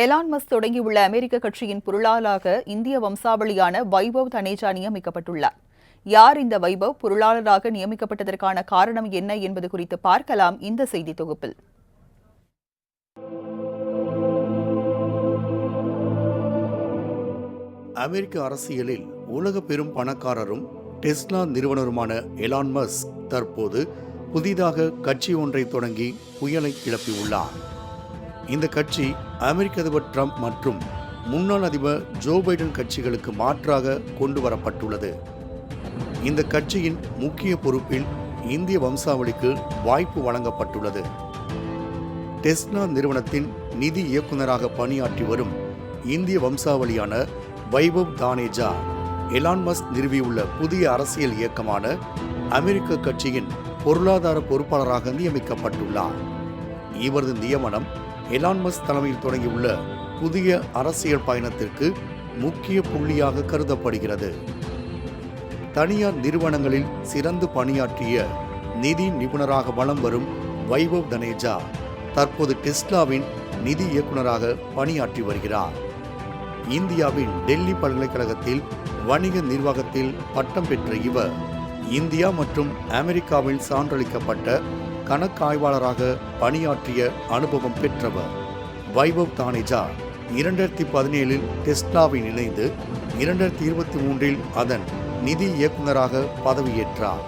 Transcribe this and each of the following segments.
Elon Musk தொடங்கியுள்ள அமெரிக்க கட்சியின் பொருளாளராக இந்திய வம்சாவளியான வைபவ் தனேஜா நியமிக்கப்பட்டுள்ளார். யார் இந்த வைபவ்? பொருளாளராக நியமிக்கப்பட்டதற்கான காரணம் என்ன என்பது குறித்து பார்க்கலாம் இந்த செய்தி தொகுப்பில். அமெரிக்க அரசியலில் உலக பெரும் பணக்காரரும் டெஸ்லா நிறுவனருமான எலான் மஸ்க் தற்போது புதிதாக கட்சி ஒன்றை தொடங்கி புயலை கிளப்பியுள்ளார். இந்த கட்சி அமெரிக்க அதிபர் ட்ரம்ப் மற்றும் முன்னாள் அதிபர் ஜோ பைடன் கட்சிகளுக்கு மாற்றாக கொண்டு வரப்பட்டுள்ளது. இந்த கட்சியின் முக்கிய பொறுப்பில் இந்திய வம்சாவளிக்கு வாய்ப்பு வழங்கப்பட்டுள்ளது. டெஸ்னா நிறுவனத்தின் நிதி இயக்குநராக பணியாற்றி வரும் இந்திய வம்சாவளியான வைபவ் தானேஜா எலான்மஸ் நிறுவியுள்ள புதிய அரசியல் இயக்கமான அமெரிக்க கட்சியின் பொருளாதார பொறுப்பாளராக நியமிக்கப்பட்டுள்ளார். இவரது நியமனம் எலான்மஸ் தலைமையில் தொடங்கியுள்ள புதிய அரசியல் பயணத்திற்கு முக்கிய புள்ளியாக கருதப்படுகிறது. தனியார் நிறுவனங்களில் சிறந்து பணியாற்றிய நிதி நிபுணராக வலம் வரும் வைபவ் தனேஜா தற்போது டெஸ்லாவின் நிதி இயக்குநராக பணியாற்றி வருகிறார். இந்தியாவின் டெல்லி பல்கலைக்கழகத்தில் வணிக நிர்வாகத்தில் பட்டம் பெற்ற இவர் இந்தியா மற்றும் அமெரிக்காவில் சான்றளிக்கப்பட்ட கணக்காய்வாளராக பணியாற்றிய அனுபவம் பெற்றவர். வைபவ் தானேஜா இரண்டாயிரத்தி பதினேழில் டெஸ்லாவில் இணைந்து இரண்டாயிரத்தி இருபத்தி மூன்றில் அதன் நிதி இயக்குநராக பதவியேற்றார்.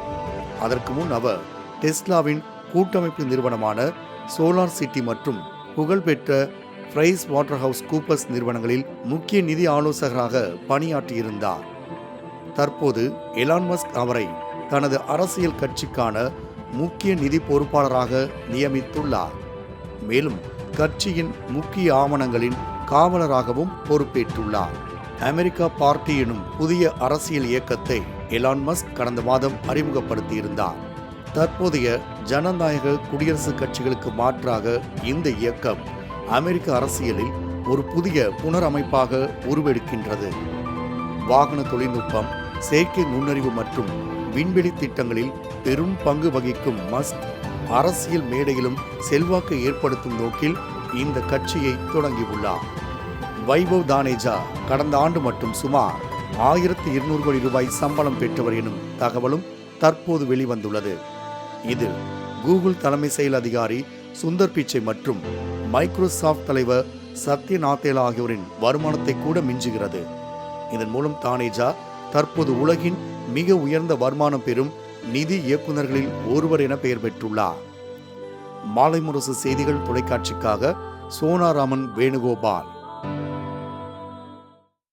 அதற்கு முன் அவர் டெஸ்லாவின் கூட்டமைப்பு நிறுவனமான சோலார் சிட்டி மற்றும் புகழ்பெற்ற பிரைஸ் வாட்டர் ஹவுஸ் கூப்பர்ஸ் நிறுவனங்களில் முக்கிய நிதி ஆலோசகராக பணியாற்றியிருந்தார். தற்போது எலான்மஸ்க் அவரை தனது அரசியல் கட்சிக்கான முக்கிய நிதி பொறுப்பாளராக நியமித்துள்ளார். மேலும் கட்சியின் முக்கிய ஆவணங்களின் காவலராகவும் பொறுப்பேற்றுள்ளார். அமெரிக்கா பார்ட்டி எனும் புதிய அரசியல் இயக்கத்தை எலான் மஸ்க் கடந்த மாதம் அறிமுகப்படுத்தியிருந்தார். தற்போதைய ஜனநாயக குடியரசுக் கட்சிகளுக்கு மாற்றாக இந்த இயக்கம் அமெரிக்க அரசியலில் ஒரு புதிய புனரமைப்பாக உருவெடுக்கின்றது. வாகன தொழில்நுட்பம் செயற்கை நுண்ணறிவு மற்றும் விண்வெளி திட்டங்களில் பெரும் பங்கு வகிக்கும் மஸ்க் அரசியல் மேடையிலும் செல்வாக்கு ஏற்படுத்தும் நோக்கில் இந்த கட்சியை தொடங்கியுள்ளார். வைபவ் தானேஜா கடந்த ஆண்டு மட்டும் சுமார் ஆயிரத்தி இருநூறு கோடி ரூபாய் சம்பளம் பெற்றவர் எனும் தகவலும் தற்போது வெளிவந்துள்ளது. இதில் கூகுள் தலைமை செயல் அதிகாரி சுந்தர் பிச்சை மற்றும் மைக்ரோசாஃப்ட் தலைவர் சத்ய நாத்தேலா ஆகியோரின் வருமானத்தை கூட மிஞ்சுகிறது. இதன் மூலம் தானேஜா தற்போது உலகின் மிக உயர்ந்த வருமானம் பெறும் நிதி இயக்குநர்களில் ஒருவர் என பெயர் பெற்றுள்ளார். மாலை முரசு செய்திகள் தொலைக்காட்சிக்காக சோனாராமன் வேணுகோபால்.